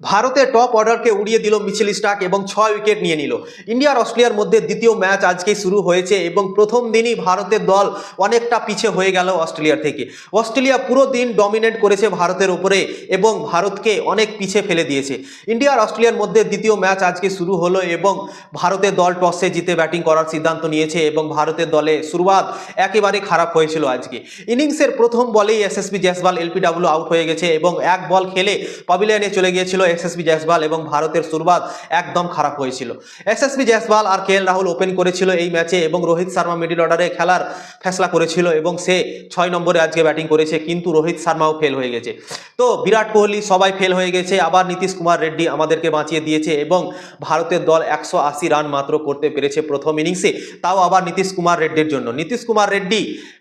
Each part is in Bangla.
ভারতের টপ অর্ডারকে উড়িয়ে দিল মিছিল স্টার্ক এবং ছয় উইকেট নিয়ে নিল। ইন্ডিয়ার অস্ট্রেলিয়ার মধ্যে দ্বিতীয় ম্যাচ আজকে শুরু হয়েছে এবং প্রথম দিনই ভারতের দল অনেকটা পিছে হয়ে গেল অস্ট্রেলিয়ার থেকে। অস্ট্রেলিয়া পুরো দিন ডমিনেট করেছে ভারতের উপরে এবং ভারতকে অনেক পিছে ফেলে দিয়েছে। ইন্ডিয়ার অস্ট্রেলিয়ার মধ্যে দ্বিতীয় ম্যাচ আজকে শুরু হলো এবং ভারতের দল টসে জিতে ব্যাটিং করার সিদ্ধান্ত নিয়েছে এবং ভারতের দলে শুরুয়াত একেবারে খারাপ হয়েছিল আজকে। ইনিংসের প্রথম বলেই এসএসবি জয়সওয়াল এলপিডাব্লিউ আউট হয়ে গেছে এবং এক বল খেলে পাবিলিয়ানে চলে গিয়েছিল এসএসবি জয়সওয়াল এবং ভারতের শুরুয়াত একদম খারাপ হয়েছিল। এসএসবি জয়সওয়াল আর কে রাহুল ওপেন করেছিল এই ম্যাচে এবং রোহিত শর্মা মিডিল অর্ডারে খেলার ফেসলা করেছিল এবং সে ছয় নম্বরে আজকে ব্যাটিং করেছে, কিন্তু রোহিত শর্মাও ফেল হয়ে গেছে। তো বিরাট কোহলি সবাই ফেল হয়ে গেছে, আবার নীতিশ কুমার রেড্ডি আমাদেরকে বাঁচিয়ে দিয়েছে এবং ভারতের দল একশো আশি রান মাত্র করতে পেরেছে প্রথম ইনিংসে তাও আবার নীতিশ কুমার রেড্ডির জন্য। নীতিশ কুমার রেড্ডি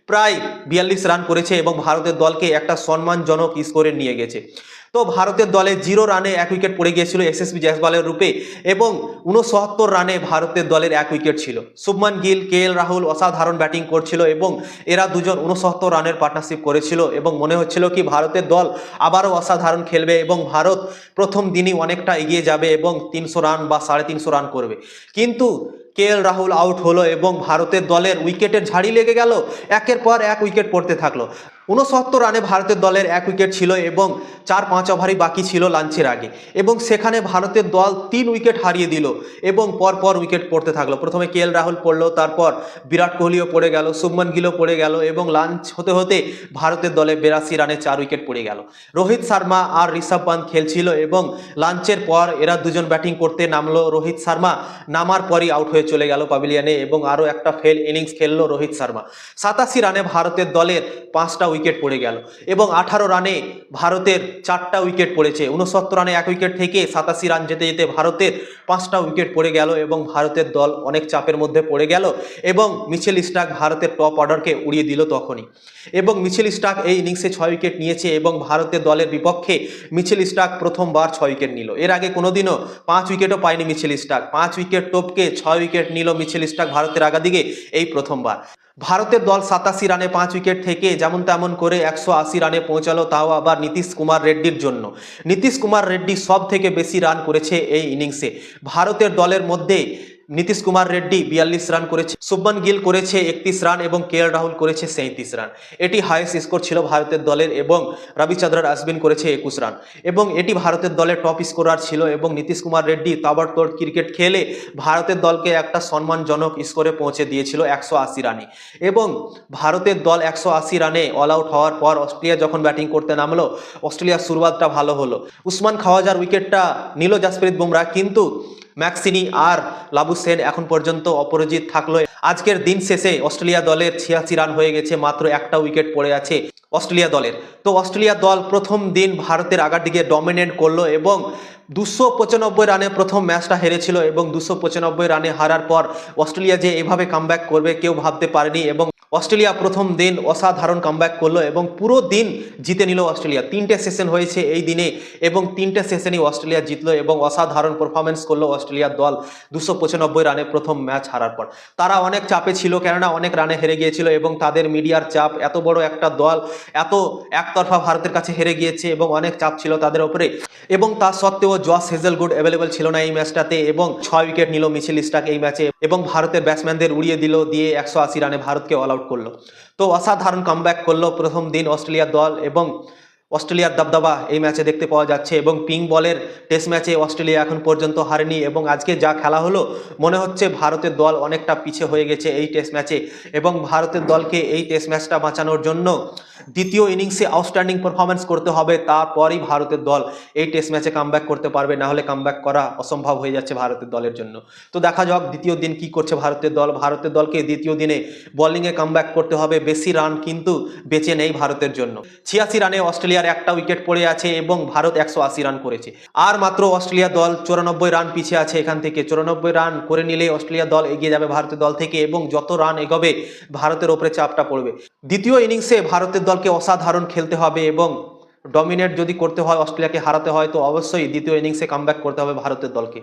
প্রায় বিয়াল্লিশ রান করেছে এবং ভারতের দলকে একটা সম্মানজনক স্কোরে নিয়ে গেছে। তো ভারতের দলে জিরো রানে এক উইকেট পড়ে গিয়েছিল এসএসবি জয়সওয়ালের রূপে এবং উনসত্তর রানে ভারতের দলের এক উইকেট ছিল। শুভমান গিল, কে এল রাহুল অসাধারণ ব্যাটিং করছিল এবং এরা দুজন উনসত্তর রানের পার্টনারশিপ করেছিল এবং মনে হচ্ছিল কি ভারতের দল আবারও অসাধারণ খেলবে এবং ভারত প্রথম দিনই অনেকটা এগিয়ে যাবে এবং তিনশো রান বা সাড়ে তিনশো রান করবে। কিন্তু কে এল রাহুল আউট হলো এবং ভারতের দলের উইকেটের ঝাড়ি লেগে গেল। একের পর এক উইকেট পড়তে থাকল। উনসত্তর রানে ভারতের দলের এক উইকেট ছিল এবং চার পাঁচ ওভারই বাকি ছিল লাঞ্চের আগে এবং সেখানে ভারতের দল তিন উইকেট হারিয়ে দিল এবং পরপর উইকেট পড়তে থাকল। প্রথমে কে এল রাহুল পড়ল, তারপর বিরাট কোহলিও পড়ে গেল, শুভমন গিলও পড়ে গেল এবং লাঞ্চ হতে হতে ভারতের দলে বেরাশি রানে চার উইকেট পড়ে গেল। রোহিত শর্মা আর ঋষভ পান্ত খেলছিল এবং লাঞ্চের পর এরা দুজন ব্যাটিং করতে নামলো। রোহিত শর্মা নামার পরই আউট হয়ে চলে গেল পাবিলিয়ানে এবং আরও একটা ফেল ইনিংস খেললো রোহিত শর্মা। সাতাশি রানে ভারতের দলের পাঁচটা উইকেট পড়ে গেল এবং আঠারো রানে ভারতের চারটা উইকেট পড়েছে। উনসত্তর রানে এক উইকেট থেকে সাতাশি রান যেতে যেতে ভারতের পাঁচটা উইকেট পড়ে গেল এবং ভারতের দল অনেক চাপের মধ্যে পড়ে গেল এবং মিচেল স্টাক ভারতের টপ অর্ডারকে উড়িয়ে দিল তখনই। এবং মিচেল স্টার্ক এই ইনিংসে ছয় উইকেট নিয়েছে এবং ভারতের দলের বিপক্ষে মিচেল স্টার্ক প্রথমবার ছয় উইকেট নিল। এর আগে কোনোদিনও পাঁচ উইকেটও পায়নি মিচেল স্টার্ক পাঁচ উইকেট টপকে ছয় উইকেট নিল মিছিল স্টাক ভারতের আগাদিকে এই প্রথমবার। ভারতের দল সাতাশি রানে পাঁচ উইকেট থেকে যেমন তেমন করে একশো আশি রানে পৌঁছালো, তাও আবার নীতিশ কুমার রেড্ডির জন্য। নীতিশ কুমার রেড্ডি সব থেকে বেশি রান করেছে এই ইনিংসে। ভারতের দলের মধ্যে নীতিশ কুমার রেড্ডি বিয়াল্লিশ রান করেছে, শুভমান গিল করেছে একত্রিশ রান এবং কে এল রাহুল করেছে সাঁত্রিশ রান। এটি হাইয়েস্ট স্কোর ছিল ভারতের দলের এবং রবিচন্দ্রন আশ্বিন করেছে একুশ রান। এবং এটি ভারতের দলের টপ স্কোরার ছিল এবং নীতিশ কুমার রেড্ডি তাবড়তোড় ক্রিকেট খেলে ভারতের দলকে একটা সম্মানজনক স্কোরে পৌঁছে দিয়েছিল একশো আশি রানে। এবং ভারতের দল একশো আশি রানে অল আউট হওয়ার পর অস্ট্রেলিয়া যখন ব্যাটিং করতে নামলো, অস্ট্রেলিয়ার শুরুয়াতটা ভালো হলো। উসমান খাওয়াজার উইকেটটা নিল জাসপ্রীত বুমরা, কিন্তু ম্যাক্সিনি আর লাবু সেন এখন পর্যন্ত অপরাজিত থাকল। আজকের দিন শেষে অস্ট্রেলিয়া দলের ছিয়াশি রান হয়ে গেছে, মাত্র একটা উইকেট পড়ে আছে অস্ট্রেলিয়া দলের। তো অস্ট্রেলিয়া দল প্রথম দিন ভারতের আগার দিকে ডমিনেট করল এবং দুশো পঁচানব্বই রানে প্রথম ম্যাচটা হেরেছিল এবং দুশো পঁচানব্বই রানে হারার পর অস্ট্রেলিয়া যে এভাবে কামব্যাক করবে কেউ ভাবতে পারেনি এবং অস্ট্রেলিয়া প্রথম দিন অসাধারণ কামব্যাক করল এবং পুরো দিন জিতে নিল অস্ট্রেলিয়া। তিনটে সেশন হয়েছে এই দিনে এবং তিনটে সেশনই অস্ট্রেলিয়া জিতলো এবং অসাধারণ পারফরমেন্স করল অস্ট্রেলিয়ার দল দুশো পঁচানব্বই রানে প্রথম ম্যাচ হারার পর। তারা অনেক চাপে ছিল কেননা অনেক রানে হেরে গিয়েছিল এবং তাদের মিডিয়ার চাপ, এত বড় একটা দল, এত একতরফা ভারতের কাছে হেরে গিয়েছে এবং অনেক চাপ ছিল তাদের ওপরে। এবং তা সত্ত্বেও জস হেজেলগুড অ্যাভেলেবেল ছিল না এই ম্যাচটাতে এবং ছয় উইকেট নিল মিছিল স্টাক এই ম্যাচে এবং ভারতের ব্যাটসম্যানদের উড়িয়ে দিল দিয়ে একশো আশি রানে ভারতকে অল আউট করল। তো অসাধারণ কামব্যাক করল প্রথম দিন অস্ট্রেলিয়া দল এবং অস্ট্রেলিয়ার দাবদাবা এই ম্যাচে দেখতে পাওয়া যাচ্ছে এবং পিং বলের টেস্ট ম্যাচে অস্ট্রেলিয়া এখন পর্যন্ত হারেনি এবং আজকে যা খেলা হলো, মনে হচ্ছে ভারতের দল অনেকটা পিছে হয়ে গেছে এই টেস্ট ম্যাচে এবং ভারতের দলকে এই টেস্ট ম্যাচটা বাঁচানোর জন্য দ্বিতীয় ইনিংসে আউটস্ট্যান্ডিং পারফরমেন্স করতে হবে, তারপরই ভারতের দল এই টেস্ট ম্যাচে কামব্যাক করতে পারবে, না হলে কামব্যাক করা অসম্ভব হয়ে যাচ্ছে ভারতের দলের জন্য। তো দেখা যাক দ্বিতীয় দিন কি করছে ভারতের দল। ভারতের দলকে দ্বিতীয় দিনে বোলিংয়ে কামব্যাক করতে হবে, বেশি রান কিন্তু বেঁচে নেই ভারতের জন্য। ছিয়াশি রানে অস্ট্রেলিয়ার একটা উইকেট পড়ে আছে এবং ভারত একশো আশি রান করেছে। আর মাত্র অস্ট্রেলিয়া দল চুরানব্বই রান পিছিয়ে আছে এখান থেকে। চুরানব্বই রান করে নিলে অস্ট্রেলিয়া দল এগিয়ে যাবে ভারতের দল থেকে এবং যত রান এগোবে, ভারতের ওপরে চাপটা পড়বে। দ্বিতীয় ইনিংসে ভারতের দলকে অসাধারণ খেলতে হবে এবং ডমিনেট যদি করতে হয়, অস্ট্রেলিয়াকে হারাতে হয়, তো অবশ্যই দ্বিতীয় ইনিংসে কামব্যাক করতে হবে ভারতের দলকে।